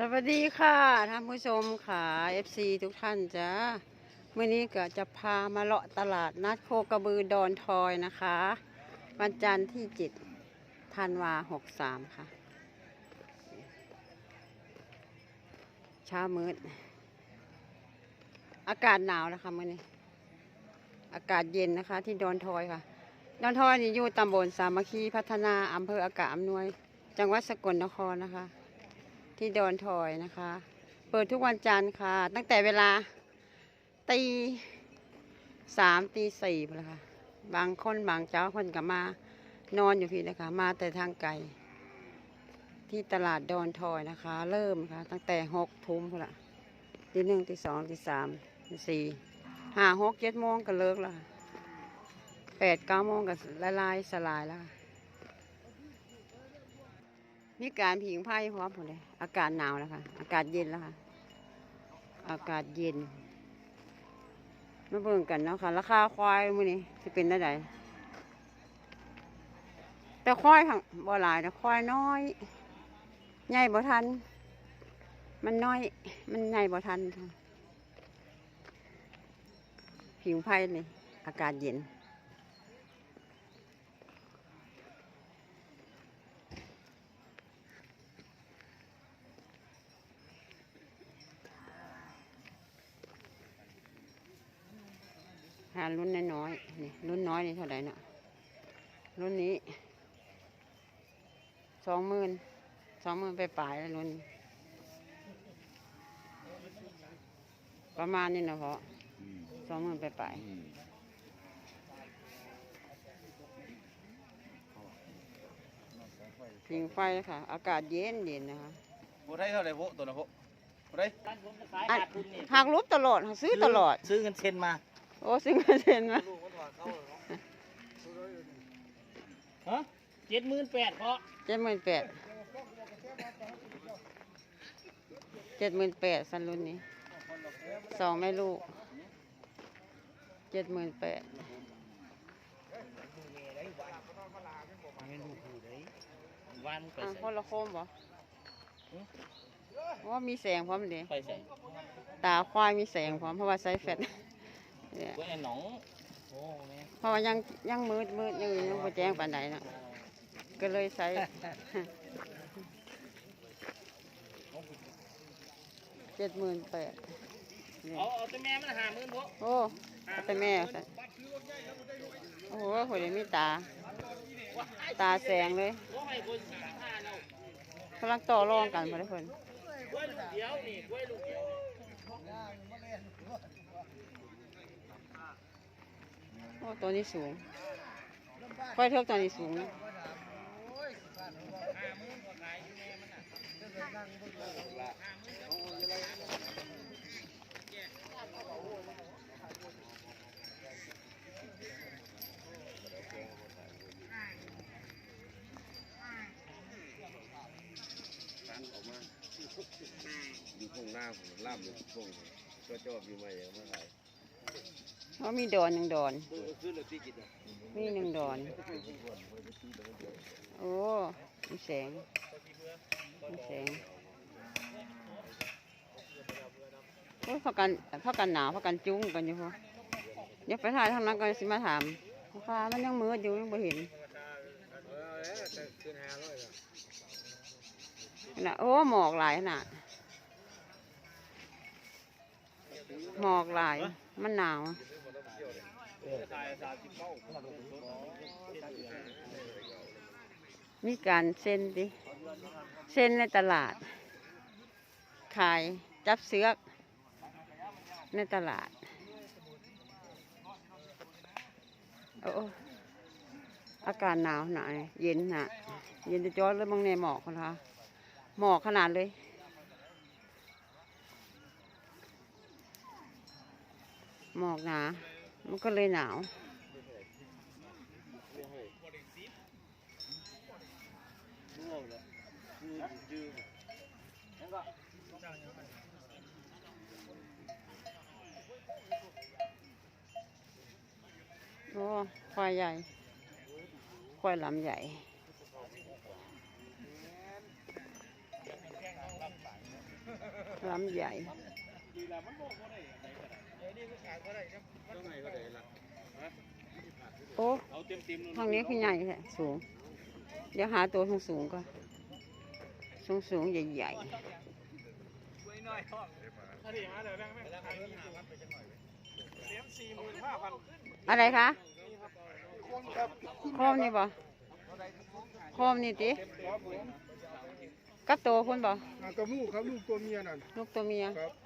สวัสดีค่ะท่านผู้ชมค่ะ FC ทุกท่านจ้าเมื่อนี้ก็จะพามาเลาะตลาดนัดโคกระบือดอนทอยนะคะ วันจันทร์ที่จิตธันวาหกสามค่ะ เช้ามืด อากาศหนาวนะคะเมื่อนี้ อากาศเย็นนะคะ ที่ดอนทอยค่ะ ดอนทอยนี่อยู่ตำบลสามัคคีพัฒนาอำเภออากาศอำนวย จังหวัดสกลนครนะคะ ที่ดอนทอยนะคะ เปิดทุกวันจันทร์ค่ะ ตั้งแต่เวลาตีสามตีสี่ไปแล้วค่ะ บางคนบางเจ้าคนก็มานอนอยู่พี่นะคะ มาแต่ทางไกลที่ตลาดดอนทอยนะคะ เริ่มค่ะ ตั้งแต่หกทุ่มพุ่นละตีหนึ่งตีสองตีสามตีสี่ห้าหกเจ็ดโมงก็เลิกละแปดเก้าโมงก็ละลายสลายแล้วค่ะ มีการผิงไพ่พร้อมหมดเลย อากาศหนาวแล้วค่ะ อากาศเย็นแล้วค่ะ อากาศเย็นมาเบิ่งกันเนาะค่ะ ราคาควายมื้อนี้สิเป็นได้ไดแต่ควายค่ะบ่หลายนะควายน้อย ใหญ่บ่ทัน มันน้อย มันใหญ่บ่ทันค่ะผิงไพ่นี่อากาศเย็นารุ่นน้อยๆนี่รุ่นน้อยนี่เท่าไหร่น่ะ รุ่นนี้สองหมื่นสองหมื่นไปปลายๆแล้วรุ่นนี้ประมาณนี้นะเพาะสองหมื่นไปปลายๆพิงไฟค่ะ อากาศเย็นเย็นนะคะโบได้เท่าไหร่โบตัวนะโบโบได้ร้านผมจะขายอะขาดทุนนี่หากรูปตลอดหากซื้อตลอด ซื้อเงินเซ็นมา โอ้ซื้อมาเซ็นมาฮะเจ็ดหมื่นแปดเพราะเจ็ดหมื่นแปดเจ็ดหมื่นแปดสันรุ่นนี้สองแม่ลูกเจ็ดหมื่นแปดไม่รู้ผู้ใดวันไปอะใส่คนละโคมบ่ว่ามีแสงพร้อมเด้ไปใส่ตาควายมีแสงพร้อมเพราะว่าใส่แฟต เนี่ยไว้ไอ้หนองโอ้แม่เพราะว่ายังยังมืดมืดยังยังบ่แจ้งปานใดเนาะก็เลยใส่ เจ็ดหมื่นแปดเอาเอาแต่แม่มันหาหมื่นเพราะโอ้เอาแต่แม่ใส่โอ้โหคนนี้มีตา ตาแสงเลยว่าให้คนสามห้าเรากำลังต่อรองกันมาทุกคนกล้วยลูกเดียวนี่กล้วยลูกเดียว โอ้ตัวนี้สูงค่อยเทิกตัวนี้สูงนะอยู่ข้างหน้าผมล่ามอยู่ข้างก็ชอบอยู่มาอย่างเมื่อไหร่ เพราะมีดอนหนึ่งดอน มีหนึ่งดอน โอ้มีแสงมีแสงโอ้ยพักกันพักกันหนาวพักกันจุ้งกันอยู่พอเดี๋ยวไปถ่ายทางนั้นก่อนสิมาถามราคามันยังมืดอยู่ยังไม่เห็นน่ะโอ้หมอกหลายขนาดหมอกหลาย มันหนาว มีการเซ็นดิ เซ็นในตลาด ขายจับเสือกในตลาด โอ้อากาศหนาวหนาเย็นหนะเย็นจะจอดเลยบางในหมอกนะคะ หมอกขนาดเลยหมอกหนา มันก็เลยหนาว โอ้ควายใหญ่ควายลำใหญ่ลำใหญ่ โอ้เอาเต็มเต็มทางนี้คือใหญ่แท้สูง เดี๋ยวหาตัวสูงสูงๆก่อนสูงสูงๆใหญ่ไว้หน่อยถ้าดีมาเดี๋ยวได้ไหมราคานี้เลี้ยงสี่หมื่นห้าพันๆอะไรคะคนครับโคมนี่บ่โคมนี่ติครับผมกับโตพุ่นบ่กับลูกครับลูกตัวเมียนั่นลูกตัวเมียครับแส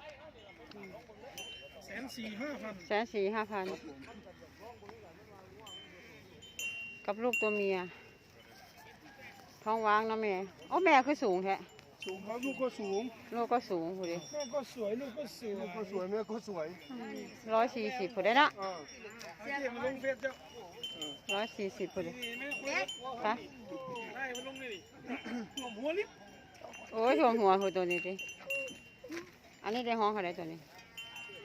นสี่ห้าพันแสนสี่ห้าพันกับลูกตัวเมีย ท้องว่างเนาะแม่โอ้แม่คือสูงแท้สูงครับลูกก็สูงลูกก็สูงผู้ดิแม่ก็สวยลูกก็สวยลูกก็สวยแม่ก็สวยร้อยสี่สิบผู้ได้เนาะอ่าเจ๊มันลงเฟซเจ้าร้อยสี่สิบผู้ดินี่แม่เล็กคะได้มันลงนี่หัวหัวลิบโอ้ยถ่วงหัวผู้ตัวนี้ดิอันนี้ได้ห้องเท่าไหรตัวนี้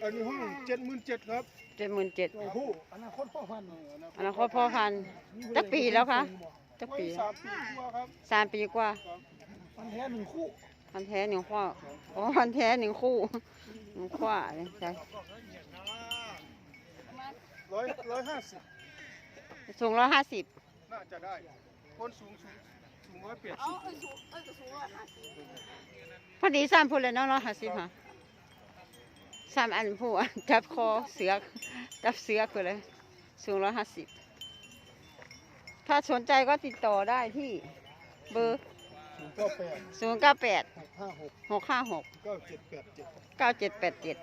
อันนี้ห้องเจ็ดหมื่นเจ็ดครับเจ็ดหมื่นเจ็ดโอ้โหอนาคตพ่อพันธุ์อนาคตพ่อพันธุ์จักปีแล้วคะจักไว้ปีสามปีกว่าครับสามปีกว่ามันแท้หนึ่งคู่พันแท้หนึ่งข้อโอ้พันแท้หนึ่งคู่หนึ่งข้อเลยใช่ร้อยร้อยห้าสิบสูงร้อยห้าสิบน่าจะได้คนสูงสูงสูงร้อยแปดสิบพอดีสามพูดเลยเนาะร้อยห้าสิบค่ะ สามอันผู้อะจับคอเสือกจับเสือกคือเลยสูงร้อยห้าสิบถ้าสนใจก็ติดต่อได้ที่เบอร์ศูนย์เก้าแปดศูนย์เก้าแปดหกห้าหกหกห้าหกเก้าเจ็ดแปดเจ็ดเก้าเจ็ดแปดเจ็ด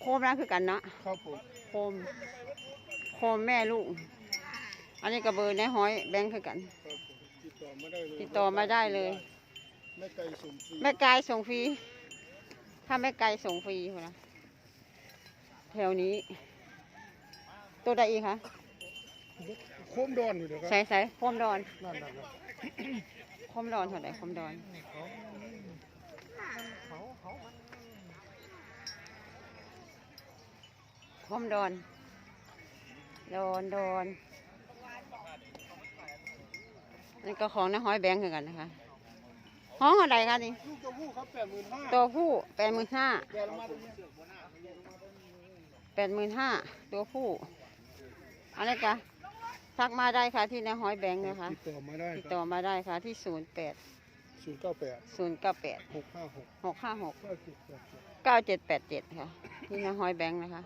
โคมนะคือกันเนาะครับผมโคม โคมแม่ลูก อันนี้ก็เบอร์ในห้อยแบงค์คือกันครับผมติดต่อมาได้เลยติดต่อมาได้เลย ไม่ไกลส่งฟรี ถ้าแม่ไกลส่งฟรีพุ่นนะแถวนี้ ตัวใดอีกคะโคมดอนอยู่เดี๋ยวครับใส่ใส่โคมดอนนั่นนะครับโคมดอนเท่าไหร่โคมดอนเขาเขามันโคมดอนดอนดอนนี่ก็ของในห้อยแบงค์คือกันนะคะ ห้องอะไรคะนี่ลูกตัวผู้ครับแปดหมื่นห้าตัวผู้แปดหมื่นห้าแกลงมาตรงนี้แปดหมื่นห้าตัวผู้อันนี้กะทักมาได้ค่ะที่ในห้อยแบงค์นะคะติดต่อมาได้ติดคต่รัอบมาได้ค่ะที่ศูนย์แปดศูนย์เก้าแปดศูนย์เก้าแปดหกห้าหกหกห้าหกเก้าเจ็ดแปดเจ็ดเก้าเจ็ดแปดเจ็ดค่ะที่ในห้อยแบงค์นะคะ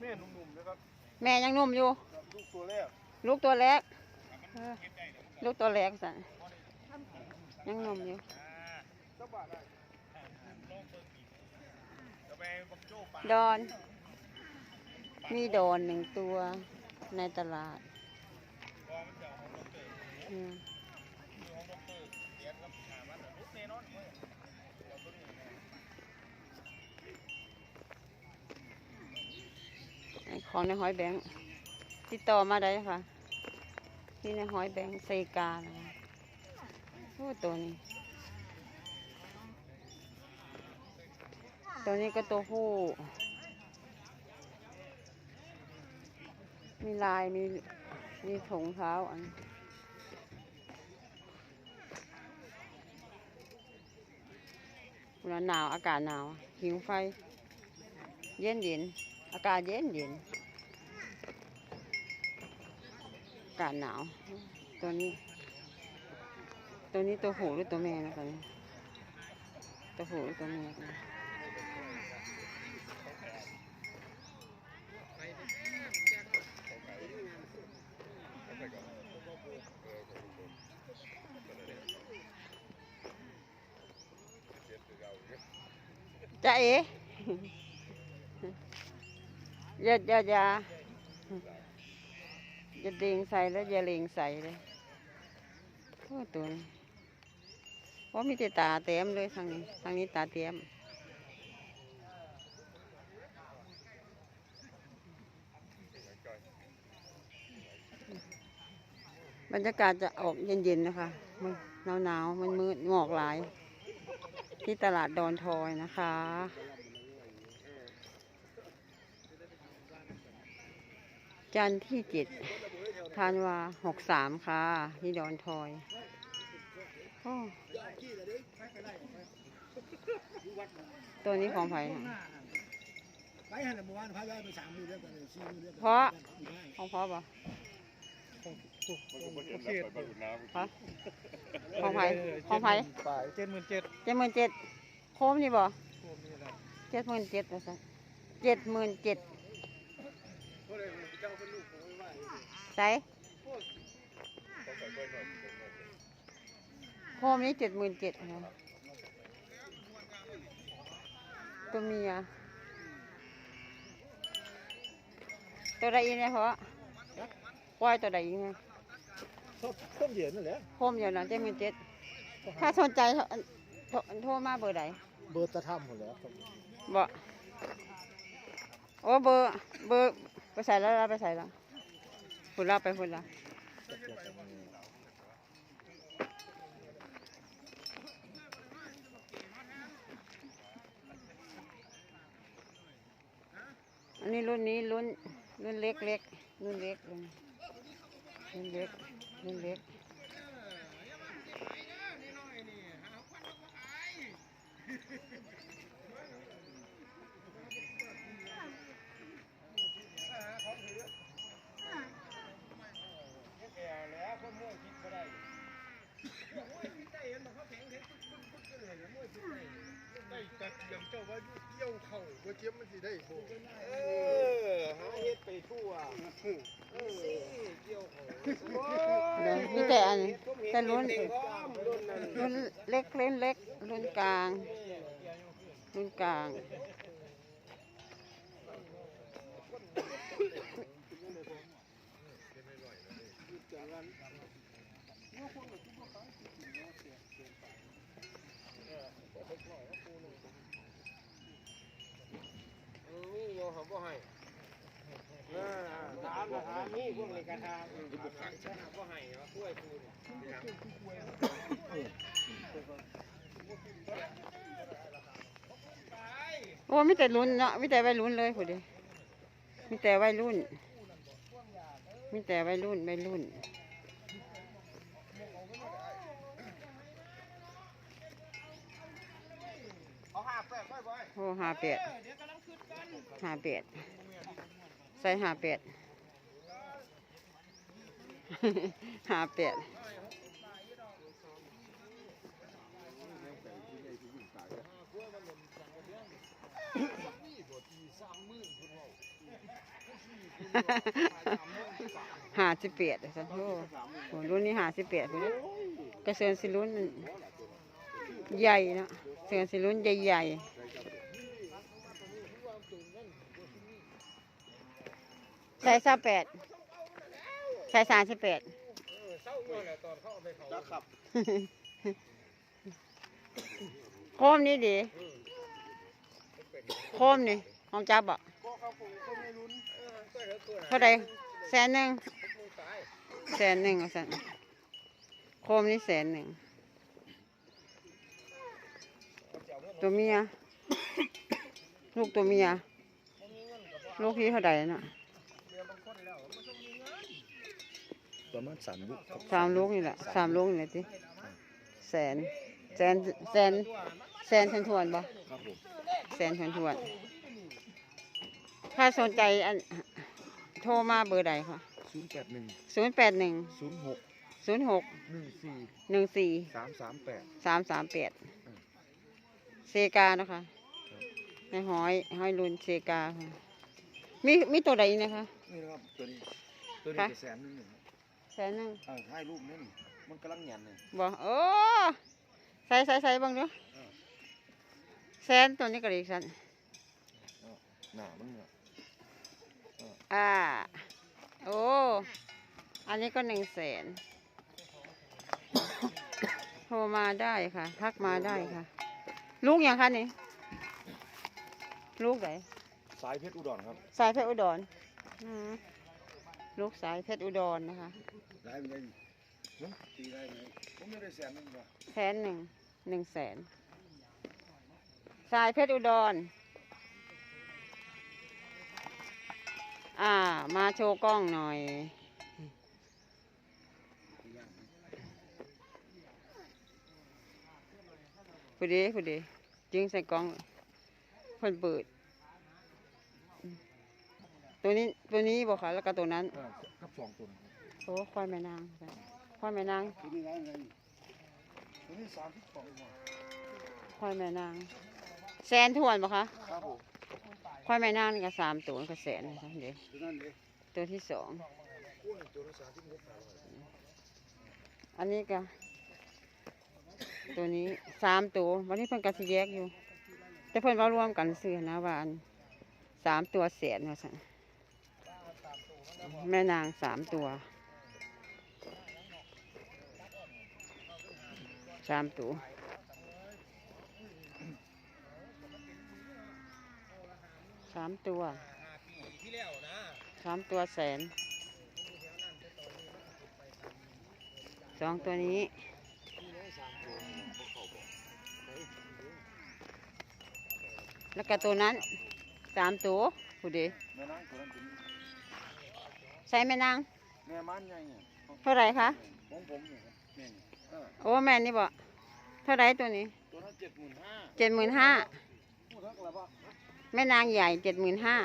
แม่หนุ่มๆนะครับแม่ยังหนุ่มอยู่ ลูกตัวแรก ลูกตัวเล็กเออ ลูกตัวเล็กสันยังนมอยู่ดอน มีดอนหนึ่งตัวในตลาดของในหอยแบงติดต่อมาได้ค่ะ ที่ในห้อยแบงค์เซกานะคะโอ้ตัวนี้ ตัวนี้ก็ตัวผู้ มีลายมีมีถุงเท้าอันเวลาหนาวอากาศหนาวหิวไฟ เย็นเย็นอากาศเย็นเย็นากาศหนาว ตัวนี้ ตัวนี้ตัวผู้หรือตัวแม่นะคะเนี่ยตัวผู้หรือตัวแม่กันจะเอ๋อย่าอย่าอย่า อย่าเด้งใส่แล้วอย่าเลงใส่เลยโอ้ตัวนี้เพราะมีแต่ตาเต็มเลยทางนี้ทางนี้ตาเต็มบรรยากาศจะออกเย็นๆนะคะมันหนาวๆมันมืดหมอกหลาย ที่ตลาดดอนทอยนะคะจันที่เจ็ด ธันวาหกสามค่ะที่ดอนทอยโอ้อ้ตัวนี้ของไผ่ไปหันเมื่อวานพายไปสามมือเรียกกันเลยสี่มือเรียกกันเพราะของพ่อป่ะโอเคฮะของไผ่ของไผ่ฝ่ายเจ็ดหมื่นเจ็ดเจ็ดหมื่นเจ็ดโคมนี่บ่โอ้มีอะไรเจ็ดหมื่นเจ็ดนะสัเจ็ดหมื่นเจ็ด ใส่โคมนี้เจ็ดหมื่นเจ็ดนะตัวเมียตัวใดอีเนี่ยเพราะควายตัวใดอีเนี่ยชอบชอบเหยียดนั่นแหละโคมอยู่นะเจ็ดหมื่นเจ็ดถ้าสนใจโทรโทรโทรมาเบอร์ใดเบอร์ตะทำหมดแล้วบ่โอ้เบอร์เบอร์ไปใส่แล้วเราไปใส่แล้ว ฝุ่นละไปฝุ่นละอันนี้รุ่นนี้รุ่นรุ่นเล็กเล็กรุ่นเล็กรุ่นรุ่นเล็กรุ่นเล็ก ได้แต่เตรียมเจ้าว่าเกี่ยวเข่าว่าเจ็บมันสิได้โบเออหาเฮ็ดไปทั่วเออเกี่ยวเขาเดี๋ยวมีแต่อันแต่รุ่นรุ่นนั้นรุ่นเล็กรุ่นเล็กรุ่นกลางรุ่นกลาง นี่โยเขาบ่ให้ถามนะถามนี่พวกนี้กระทาอือบ่ขายใช่บ่ให้ว่าช่วยกูนี่โอ้ไมีแต่รุ่นเนาะไมีแต่วัยรุ่นเลยผู้ดีมีแต่วัยรุ่นมีแต่วัยรุ่นวัยรุ่น เอาห้าแปดไว้บ่ โอ้หาเป็ดหาเป็ดใส่หาเป็ดหาเป็ดหาสิบเปียดสันโธ่โหรุ่นนี้หาสิบเปียดกระเซินสิรุ่นใหญ่นะ เซินสิรุ่นใหญ่ๆใส่ซาแปดใส่สามสิบแปดโคมนี่ดี โคมนี่หอมจับบ่เขาคงก็ไม่ลุ้นเอกเท่าใดแสนหนึ่งแสนหนึ่งเอาสันโคมนี่แสนหนึ่ง ตัวเมีย ลูกตัวเมีย ลูกที่เท่าใดน่ะประมาณสามลูกครับสามลูกนี่แหละสามลูกนี่แหละติแสน แสน แสน แสนทวนทวนๆบ่ครับผมแสนทวนทวนๆถ้าสนใจอันโทรมาเบอร์ใดคะศูนย์แปดหนึ่งศูนย์แปดหนึ่งศูนย์หกศูนย์หกหนึ่งสี่หนึ่งสี่สามสามแปดสามสามแปด เซกานะคะในหอยหอยลุนเซกาค่ะมีมีตัวใดอีกนะคะ นี่นะครับตัวนี้ตัวนี้ค่ะ จะแสนหนึงหนึ่งครับแสนหนึ่งอ่าให้ลูกนี่นี่มันกำลังหยันเลยบ่โอ้ใส่ใส่ใส่เบ้างดูแสนตัวนี้ก็อีกแสนหนามันเนี่ยอ่าโอ้อันนี้ก็หนึ่งแสนโทรมาได้ค่ะ ทักมาได้ค่ะ ลูกอย่างคะนี่ ลูกไหนสายเพชรอุดรครับ สายเพชรอุดรอืมลูกสายเพชรอุดรนะคะได้ไหมเนาะตีได้ไหมผมไม่ได้แสนหนึงป่ะแสนหนึ่งหนึ่งแสน สายเพชรอุดร อ่า มาโชว์กล้องหน่อย ผู้ดีผู้ดีจึงใส่กล่องเพิ่นเปิดอืมตัวนี้ตัวนี้บอกค่ะแล้วก็ตัวนั้นกับสองตัวโอ้ควายแม่นางจ้ะควายแม่นางตัวนี้ร้านอะไรตัวนี้สามสิบสองบาทควายแม่นางแสนทวนบ่คะครับผมควายแม่นางนี่ก็สามตัวนี่ก็แสนนะคะเดี๋ยวตัวนั้นเลยตัวที่สองอ้วนตัวละสามสิบหกบาทอันนี้ก็ ตัวนี้สามตัววันนี้เพิ่นก็สิแยกอยู่ แต่เพิ่นว่ารวมกันซื้อนะว่าอันสามตัวแสนว่าซั่นแม่นางสามตัวสามตัวสามตัวสามตัวแสนสองตัวนี้ แล้วก็ตัวนั้นสามตัวผู้ดีแม่นางตัวนั้นเป็นใส่แม่นางแม่มันใหญ่เนี่ยเท่าไหรคะของผมเนี่ยครับแม่นี่เออโอ้แม่นี่บ่เท่าไหรตัวนี้ตัวนั้นเจ็ดหมื่นห้าเจ็ดหมื่นห้าพูดเท่าไหร่ปะแม่นางใหญ่เจ็ดหมื่นห้า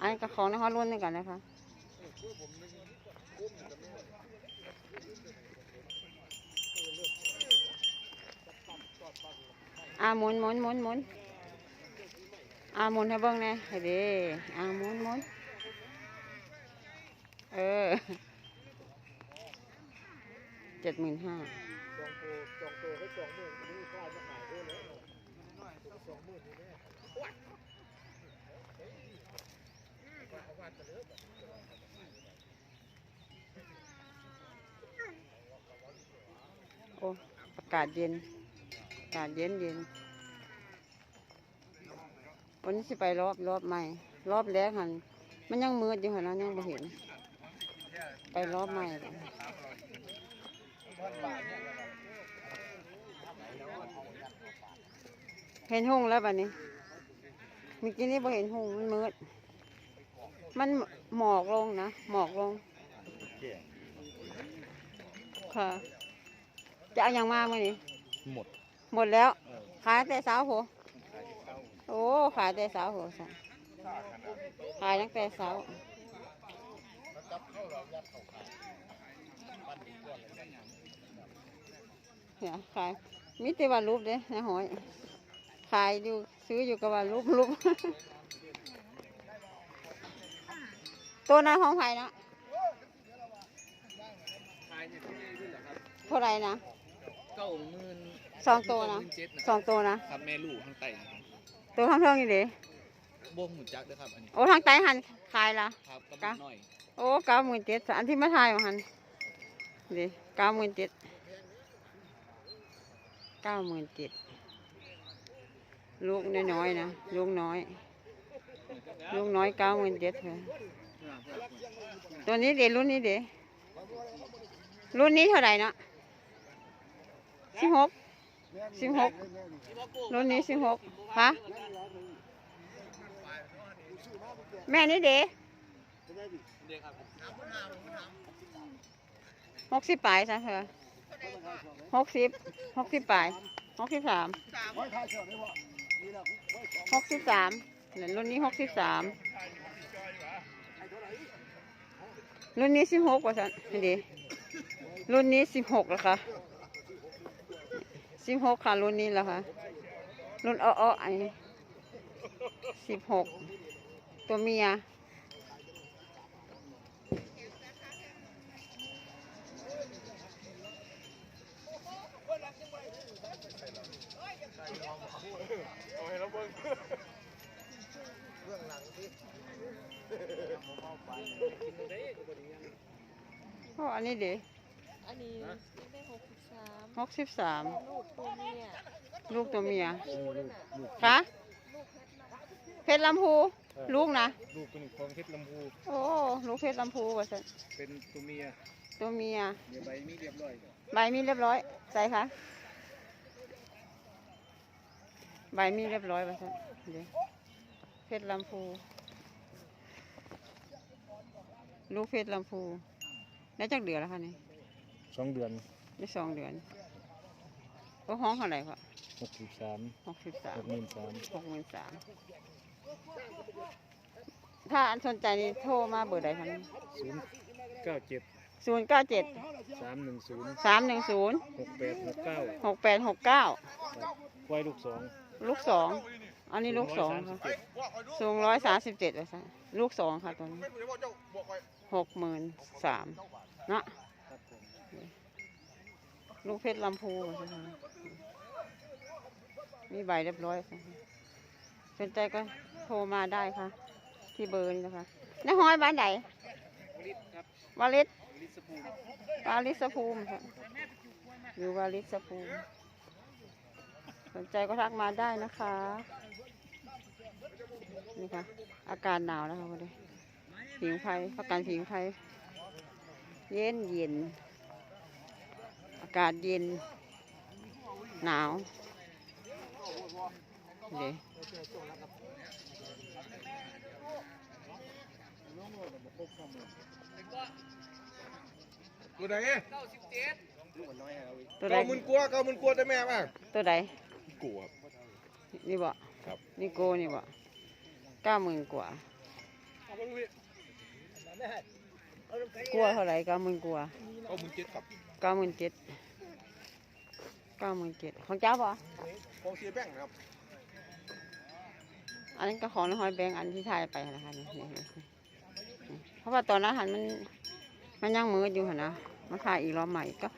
อันนก็ของในห้องรุ่นด้วยกันนะคะอ่าหมุนหมุนหมุนหมุน อามุนให้เบิ่งแน่เด้อามุนมุนเออเจ็ดหมื่นห้าสองตัวสองตัวก็สองหมื่นนี่ค่ามาขายด้วยแล้วสองหมื่นนี่แน่โอ้อากาศเย็นอากาศเย็นเย็น วันนี้สิไปรอบรอบใหม่ รอบแรกหันมันยังมืดอยู่หันนะยังไม่เห็น ไปรอบใหม่ก่อนเห็นหงส์แล้วบัดนี้เมื่อกี้นี้ไ่เห็นหงส์มันมืด มันหมอกลงนะหมอกลงค่ะ จะเอาอย่างมากไหมนี่หมด หมดแล้วขายแต่เช้าหัวโอ้ ขายแต่เช้าหัวจ้ะขายตั้งแต่เช้าเนี่ยขายมิติวันรูปเด้นะหอย ขายอยู่ซื้ออยู่กับวันรูปรูปตัวนั้นของใครนะเท่าไหรนะเก้าหมื่นสองตัวนะเจ็ดนะสองตัวนะ ครับแม่ลูกข้างใต้นะครับ ตัวข้างเทิงนี่เด้บ่งหมุนจักด้วยครับอันนี้โอ้ทางใต้หันขายละครับกำกะลังหน่อยโอ้เก้าหมื่นเจ็ดอันที่มาถ่ายมาหันดิเก้าหมื่นเจ็ดเก้าหมื่นเจ็ดลูกน้อยๆนะลูกน้อยลูกน้อยเก้าหมื่นเจ็ดเถอะตัวนี้เดี๋ยวรุ่นนี้เดี๋ยวรุ่นนี้เท่าไหร่เนาะสิบหก สิบหกรุ่นนี้สิบหกฮะแม่นี่เด็กหกสิบปลายซะเธอหกสิบหกสิบปลายหกสิบสามหกสิบสามเนี่ยรุ่นนี้หกสิบสามรุ่นนี้สิบหกว่าสันนี่ดิรุ่นนี้สิบหกแล้วค่ะ สิบหกค่ะรุ่นนี้แล้วค่ะรุ่นอ้อไอสิบหกตัวเมียเอาให้เราเบิ่งโอ้อันนี้เดี๋อันนี้ได้หกสิบามหกสิบสามลูกตัวเมียลูกตัวเมียคู่นั่นน่ะคะเพชรลำพูลูกนะลูกเป็นของเพชรลำพูโอ้ลูกเพชรลำพูว่าสันเป็นตัวเมียตัวเมียเดี๋ยวใบมีเรียบร้อยใบมีเรียบร้อยใส่คะใบมีเรียบร้อยว่าสันเดี๋ยวเพชรลำพูลูกเพชรลำพูได้จักเดือนแล้วคะนี่สองเดือน ได้สองเดือนก็ห้องเท่าไหร่พ่อหกสิบสามหกสิบสามหกหมื่นสามหกหมื่นสามถ้าอันสนใจนี่โทรมาเบอร์ใดคะศูนย์เก้าเจ็ดศูนย์เก้าเจ็ดสามหนึ่งศูนย์สามหนึ่งศูนย์หกแปดหกเก้าหกแปดหกเก้าควายลูกสองลูกสองอันนี้ลูกสองค่ะสูงร้อยสามสิบเจ็ดเลยค่ะลูกสองค่ะตัวนี้หกหมื่นสามเนาะ ลูกเพชรลำพูมีใบเรียบร้อยค่ะสนใจก็โทรมาได้ค่ะ ที่เบอร์นี้นะคะนายห้อยบ้านไหนวาลิศวาลิสภูมิค่ะอยู่วาลิสภูมิ สนใจก็ทักมาได้นะคะ นี่ค่ะ อากาศหนาวนะคะวันนี้ผิงไฟประกันผิงไฟเย็นเย็นากาศเย็น หนาวเดี๋ยวตัวไหนตัวใดเก้าหมื่นกว่าเก้าหมื่นกว่าได้แม่ป่ะตัวใดกลัวนี่บ่ครับนี่โกนี่บ่เก้าหมื่นกว่ากลัวเท่าไหร่เก้าหมื่นกว่าเก้าหมื่นเจ็ดครับ เก้าหมื่นเจ็ดเก้าหมื่นเจ็ดของเจ้าป่ะของเสียแป้งนะครับ อันนั้นก็ของในหอยแบงค์อันที่ถ่ายไปนะคะนี่นี่นี่นี่เพราะว่าตอนนั้นหันมันมันยังมืดอยู่หันนะมาถ่ายอีกรอบใหม่ก็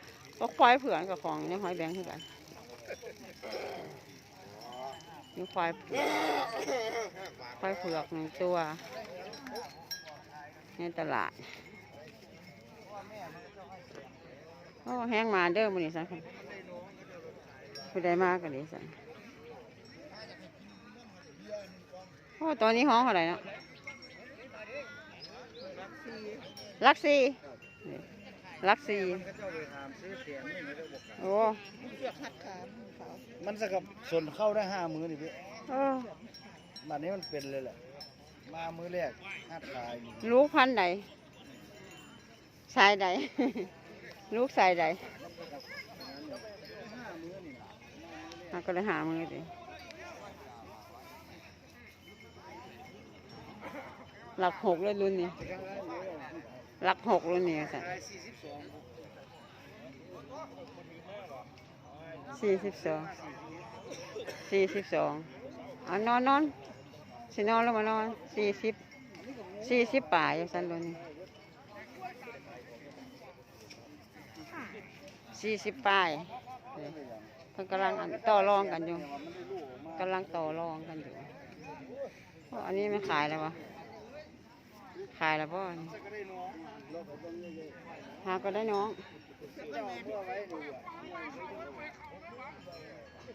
ก็ควายเผือกกับของในหอยแบงค์คือกันนี่ควายเผือกควายเผือกหนึ่งตัวในตลาด โอ้แห้งมาเด้อมันนี่สันค่ะผู้ใดมากก็ดีสันโอ้ตอนนี้ห้องเท่าไหร่เนาะลักซี่นี่ลักซี่โอ้มันสักกับส่วนเข้าได้ห้ามือนี่พี่เออบัดนี้มันเป็นเลยแหละมามือแรกห้าขายนี่ลูกพันธุ์ใดสายใด ลูกใสายใดมันก็เลยหามือดิหลักหกเลยรุ่นนี้หลักหกรุ่นนี้สันสี่สิบสองสี่สิบสองเอนอนนอนสินอนแล้วมานอนสี่สิบสี่สิบป่ายสันโดนี่ สี่สิบป่ายนี่เพิ่นกำลังอันต่อรองกันอยู่กำลังต่อรองกันอยู่อันนี้ไม่ขายแล้ววะขายแล้วป่ะหาก็ได้น้อง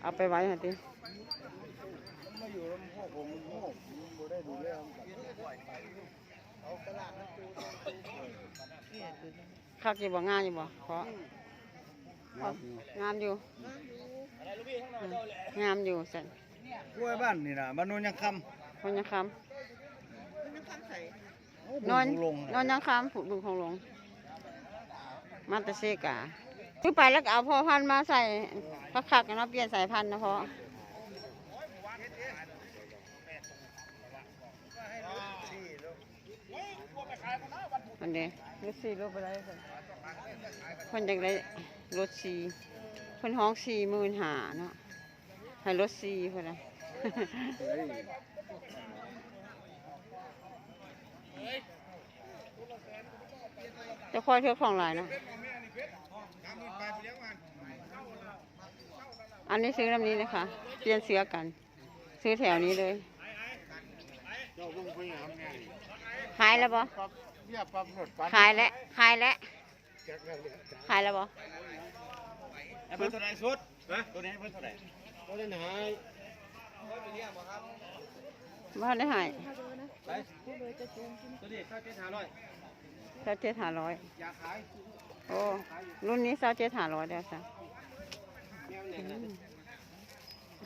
เอาไปไว้หน่อยดิมาอยู่แล้วพวกผมโง่บ่ได้ดูแลมันกันคักอยู่บ่งามอยู่บ่เพราะ งามอยู่อืมงามอยู่สันกล้วยบ้านนี่นะบ้านโนนยังคคนยังคำำนอนลงนอนยังคำผูกบึงของหลวงมาแตะเซกาคือไปแล้วก็เอาพ่อพันธุ์มาใส่คักๆกันเนาะเปลี่ยนสายพันธุ์นะพ่ออันนี้รถสี่รถไปได้สิคนอยากได้ รถสี่คนห้องสี่หมื่นหาเนาะให้รถสี่คนนะจะคอยเทือกของหลายนะอันนี้ซื้อลำนี้เลยค่ะเปลี่ยนเสื้อกัน ซื้อแถวนี้เลยขายแล้วบ่ปั๊บเรียบปั๊บรถปั๊บขายแล้วขายแล้วขายแล้วบ่ ไอ้เพิ่นเท่าไหร่สุดฮะตัวนี้เพิ่นเท่าไหร่ตัวนี้หายบ่ทันได้หายตัวนี้ข้าวเจ็ดห้าร้อยเจ้าเจ็ดห้าร้อยอยากขายโอ้รุ่นนี้เจ้าเจ็ดห้าร้อยเดียวจ้ะแมวเนี่ยนะ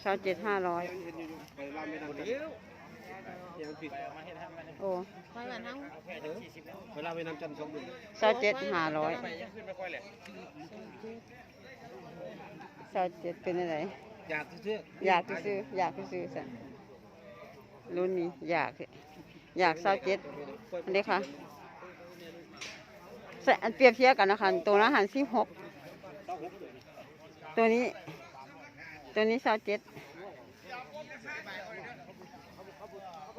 เจ้าเจ็ดห้าร้อย เห็นอยู่ไปรามไม่ทันเดี๋ยวยังผิดโอ้เวลาไปนำจันทร์สองหมื่นเจ้าเจ็ดห้าร้อยไปยังขึ้นไม่ค่อยแหละสาเจ็ดเป็นอะไรอยากซื้ออยากซื้ออยากซื้อสั่นรุ่นนี้อยากอยากสาเจ็ดอันนี้ค่ะอันเปรียบเทียบกันนะคะตัวละหันสิบหกตัวนี้ ตัวนี้สาเจ็ด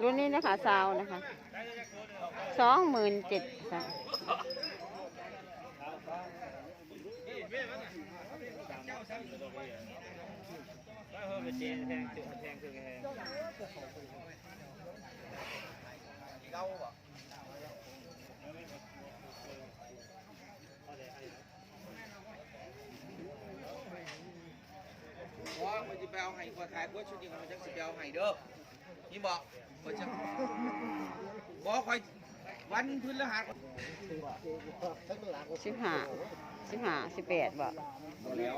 รุ่นนี้นะคะสาวนะคะสองหมื่นเจ็ดค่ะว่ามันจะไปเอาไห้คนขายกล้วยชุดนี้มันจะสิไปเอาไห้เด้อนี่บอก มันจะบอกคอยวันพื้นละหัสสิบห้าสิบห้าสิบแปดบ่แล้ว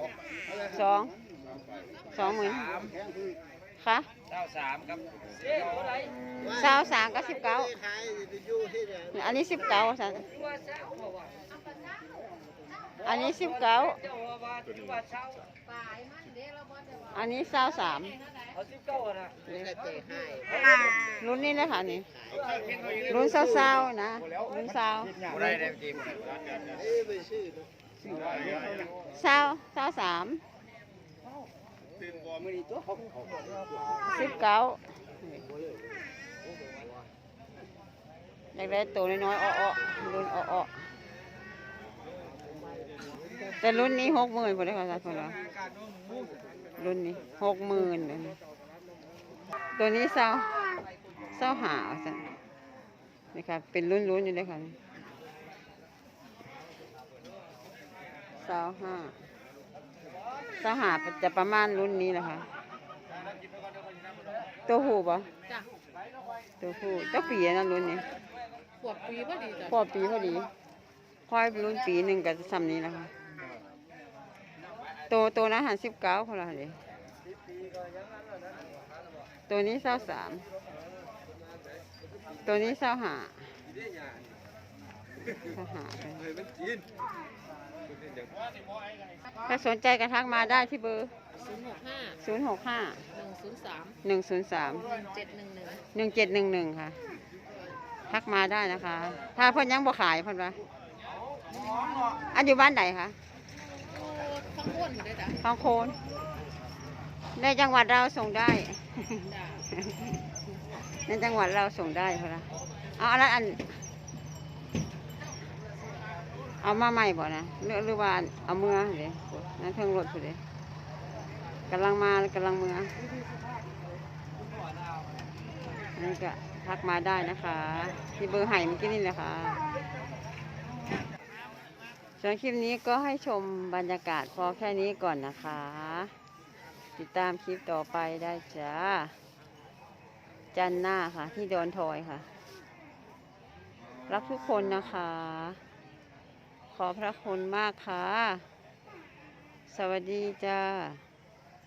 สองสองหมื่นสามค่ะเก้าสามครับสาวสามก็สิบเก้าขายไปอยู่ที่ไหนอันนี้สิบเก้าสันอันนี้สิบเก้า อันนี้สาวสามนี่ก็เตะให้รุ่นนี้นะคะนี่รุ่นสาวๆนะรุ่นสาวบ่ได้ได้จีบเอ้ยไปซื้อเนาะสาวสาวสามสิบเก้าอยากได้ตัวน้อยๆอ้อๆรุ่นอ้อๆ แต่รุ่นนี้หกหมื่นพอได้ค่ะท่านผู้ชมรุ่นนี้หกหมื่นตัวนี้เศร้าเศร้าหาสันนี่ค่ะเป็นรุ่นๆอยู่เลยค่ะเศร้าห้าเศร้าหาจะประมาณรุ่นนี้แหละค่ะตัวหูปะจ้ะตัวผู้เจ้าปีนะรุ่นนี้ขวบปีพอดีจ้ะพอปีพอดีค่อยรุ่นปีหนึ่งกับซ้ำนี้นะคะ ตัวตัวนะหันสิบเก้าพอละเดตัวนี้เศร้าสามตัวนี้เศร้าหาเศร้าหาไปถ้าสนใจกระทักมาได้ที่เบอร์ศูนย์หกห้าศูนย์หกห้าหนึ่งศูนย์สามหนึ่งศูนย์สามเจ็ดหนึ่งหนึ่งหนึ่งเจ็ดหนึ่งหนึ่งค่ะ ทักมาได้นะคะ ถ้าเพิ่อนยังบ่ขายเพิ่อนว่าอันอยู่บ้านไหนคะ ข้างอ้วนอยู่ได้จ้ะบางโคนในจังหวัดเราส่งได้จ้ะในจังหวัดเราส่งได้เพนละเอาอันนั้นอัน เอามาใหม่บ่นะหรือหรือว่าเอาเมื่อเลยนั่นเทิงรถผู้เดยกำลังมากำลังเมื่ออันนี้ก็ทักมาได้นะคะที่เบอร์ไห่เมื่อกี้นี่แหละค่ะ ส่วนคลิปนี้ก็ให้ชมบรรยากาศพอแค่นี้ก่อนนะคะ ติดตามคลิปต่อไปได้จ้า จันหน้าค่ะ ที่ดอนทอยค่ะ รักทุกคนนะคะ ขอพระคุณมากค่ะ สวัสดีจ้า